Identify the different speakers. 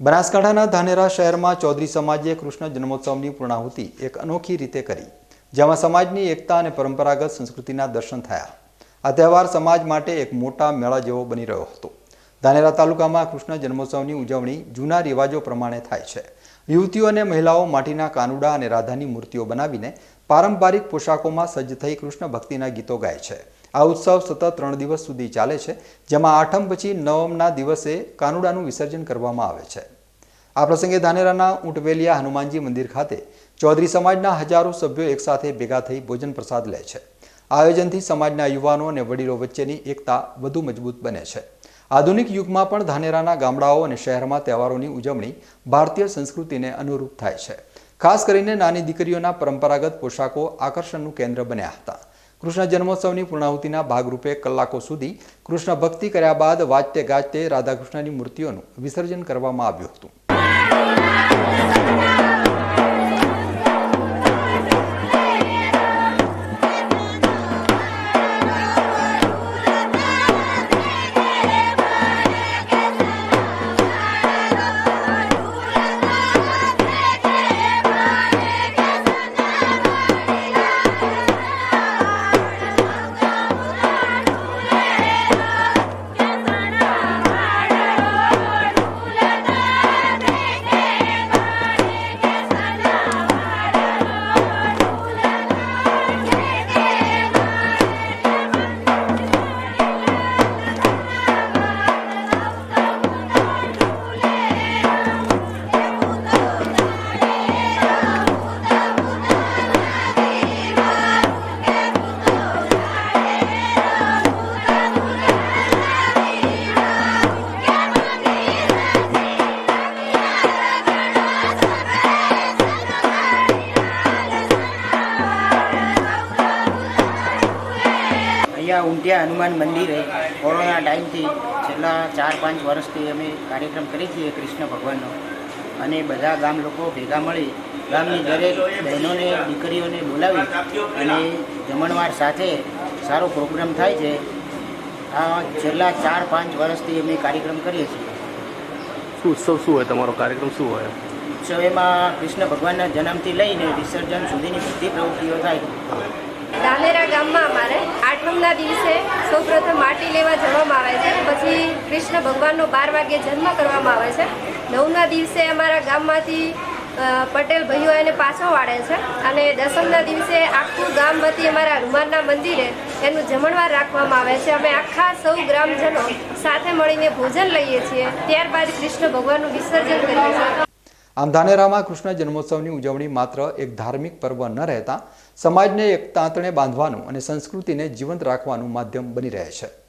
Speaker 1: બનાસકાંઠાના ધાનેરા શહેરમાં ચૌધરી સમાજે કૃષ્ણ જન્મોત્સવની પૂર્ણાહુતિ એક અનોખી રીતે કરી, જેમાં સમાજની એકતા અને પરંપરાગત સંસ્કૃતિના દર્શન થયા. આ તહેવાર સમાજ માટે એક મોટા મેળા જેવો બની રહ્યો હતો. ધાનેરા તાલુકામાં કૃષ્ણ જન્મોત્સવની ઉજવણી જૂના રિવાજો પ્રમાણે થાય છે. યુવતીઓ અને મહિલાઓ માટીના કાનુડા અને રાધાની મૂર્તિઓ બનાવીને પારંપરિક પોશાકોમાં સજ્જ થઈ કૃષ્ણ ભક્તિના ગીતો ગાય છે. આ ઉત્સવ સતત ત્રણ દિવસ સુધી ચાલે છે, જેમાં આઠમ પછી નવમના દિવસે કાનુડાનું વિસર્જન કરવામાં આવે છે. આ પ્રસંગે ધાનેરાના ઊંટવેલિયા હનુમાનજી મંદિર ખાતે ચૌધરી સમાજના હજારો સભ્યો એકસાથે ભેગા થઈ ભોજન પ્રસાદ લે છે. આયોજનથી સમાજના યુવાનો અને વડીલો વચ્ચેની એકતા વધુ મજબૂત બને છે. આધુનિક યુગમાં પણ ધાનેરાના ગામડાઓ અને શહેરમાં તહેવારોની ઉજવણી ભારતીય સંસ્કૃતિને અનુરૂપ થાય છે. ખાસ કરીને નાની દીકરીઓના પરંપરાગત પોશાકો આકર્ષણનું કેન્દ્ર બન્યા હતા. કૃષ્ણ જન્મોત્સવની પૂર્ણાહુતિના ભાગરૂપે કલાકો સુધી કૃષ્ણ ભક્તિ કર્યા બાદ વાજતે ગાજતે રાધાકૃષ્ણની મૂર્તિઓનું વિસર્જન કરવામાં આવ્યું હતું.
Speaker 2: અહીંયા ઊંધિયા હનુમાન મંદિરે કોરોના ટાઈમથી છેલ્લા ચાર પાંચ વર્ષથી અમે કાર્યક્રમ કરીએ છીએ કૃષ્ણ ભગવાનનો. અને બધા ગામ લોકો ભેગા મળી ગામની દરેક બહેનોને દીકરીઓને બોલાવી અને જમણવાર સાથે સારો પ્રોગ્રામ થાય છે. આ છેલ્લા ચાર પાંચ વર્ષથી અમે કાર્યક્રમ કરીએ છીએ.
Speaker 3: શું ઉત્સવ શું હોય? તમારો કાર્યક્રમ શું હોય?
Speaker 2: ઉત્સવ એમાં કૃષ્ણ ભગવાનના જન્મથી લઈને વિસર્જન સુધીની બધી પ્રવૃત્તિઓ થાય.
Speaker 4: ધાનેરા ગામમાં અમારે આઠમના દિવસે સૌપ્રથમ માટી લેવા જવામાં આવે છે. પછી કૃષ્ણ ભગવાનનો બાર વાગ્યે જન્મ કરવામાં આવે છે. નવના દિવસે અમારા ગામમાંથી પટેલ ભાઈઓ એને પાછો વાળે છે અને દસમના દિવસે આખું ગામ વતી અમારા હનુમાનના મંદિરે એનું જમણવાર રાખવામાં આવે છે. અમે આખા સૌ ગ્રામજનો સાથે મળીને ભોજન લઈએ છીએ. ત્યારબાદ કૃષ્ણ ભગવાનનું વિસર્જન કરીએ છીએ.
Speaker 1: આમ ધાનેરામાં કૃષ્ણ જન્મોત્સવની ઉજવણી માત્ર એક ધાર્મિક પર્વ ન રહેતા, સમાજને એક તાંતણે બાંધવાનું અને સંસ્કૃતિને જીવંત રાખવાનું માધ્યમ બની રહે છે.